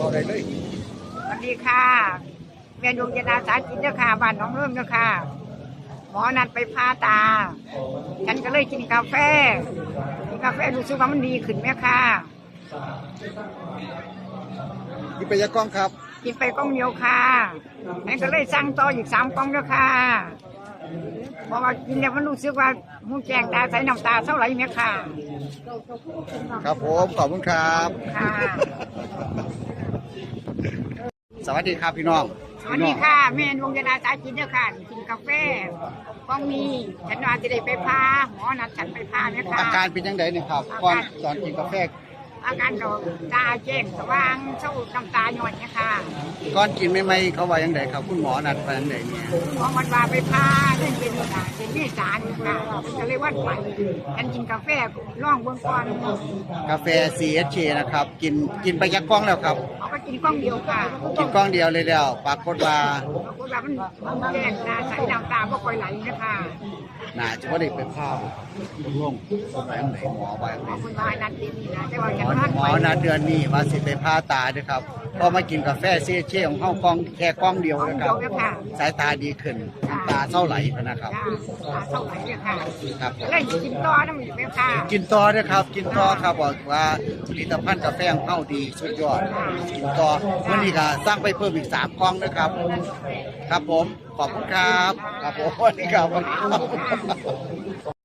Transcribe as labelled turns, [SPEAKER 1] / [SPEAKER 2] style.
[SPEAKER 1] บอกได้เลย
[SPEAKER 2] สวัสดีค่ะแม่ดวงยาดาสาจิตเจ้าค่ะบ้านหน้องเริ่มเจ้าค่ะ หมอนัดไปพาตา ฉันก็เลยกินกาแฟกินกาแฟรู้สึกว่ามันดีขึ้นไหมค่ะ
[SPEAKER 1] กินไปยากล้องครับ
[SPEAKER 2] กินไปกล้องเดียวค่ะฉันก็เลยสั่งต่ออีกสามกล้องเจ้าค่ะ เพราะว่ากินแล้วมันรู้สึกว่าหูแจงตาใสน้ำตาเท่าไหร่ไหมค่ะ
[SPEAKER 1] ครับผมขอบคุณครับ
[SPEAKER 2] ค่ะ
[SPEAKER 1] สวัสดีครับพี่น้อง
[SPEAKER 2] สวัสดีค่ะแม่ดวงยาดาสาจิตเจ้าค่ะกินกาแฟกล้องมีฉันว่าจะได้ไปพาหมอนัดฉันไปพาเนี่ยค่ะ
[SPEAKER 1] อาการเป็นยังไงเนี่ยครับก่อนตอนกินกาแฟ
[SPEAKER 2] อาการดอกตาแจ้งสว่างเศร้าน้ำตาหย่อนเนี่ยค่ะ
[SPEAKER 1] ก่อนกินไม่ไม่ๆเขาว่ายังไงครับคุณหมอนัดไปยังไงเนี่ย
[SPEAKER 2] หมอวันว่าไปพาเรื่องเป็นค่ะเป็นเมษาเนี่ยค่ะมันก็เลยวัดไปฉันกินกาแฟร่องเบื้องก่อน
[SPEAKER 1] กาแฟ CSK นะครับกินกินไปยักกล้องแล้วครับ
[SPEAKER 2] เขาก็กินกล้องเดียวค่ะ
[SPEAKER 1] กินกล้องเดียวเลยแล้วปรากฏว่า
[SPEAKER 2] ปรากฏว่ามันมันแจ้งตาใสน้ำตาก็ค่อยไหลนะคะ
[SPEAKER 1] น่าจะว่าได้เป็นภาพลงไปยังไหนหมอไปยัง
[SPEAKER 2] หม
[SPEAKER 1] ไหน
[SPEAKER 2] อคนว่านัดเดนี่นะแต่ว่า
[SPEAKER 1] ห
[SPEAKER 2] ฉัน
[SPEAKER 1] มอ
[SPEAKER 2] พัก
[SPEAKER 1] หม
[SPEAKER 2] ไป
[SPEAKER 1] อนัดเดือนนี้ว่าสิไปผ่าตาด้วยครับ พอมากินกาแฟ CSK ของเข้ากล้องแค่กล้องเดียว
[SPEAKER 2] กล้อง
[SPEAKER 1] นะค
[SPEAKER 2] เดี
[SPEAKER 1] รั
[SPEAKER 2] ย
[SPEAKER 1] บ
[SPEAKER 2] วเนี่ยค่ะ
[SPEAKER 1] สายตาดีขึ้นน้ำตาเศร้าไหลนะครับ
[SPEAKER 2] จ้าตาเศร้าไหลเนี่ยค่ะ
[SPEAKER 1] ครับ
[SPEAKER 2] แล้วกินต่อน้ำอีกไหมค่ะ
[SPEAKER 1] กินต่อด้วยครับ กินต่อครับบอกว่าผลิตภัณฑ์กาแฟของเข้าดีสุดยอดกินต่อวันนี้ก็สร้างไปเพิ่มอีกสามกล่องนะครับ ครับผมขอบคุณครับครับผมสวัสดีครับ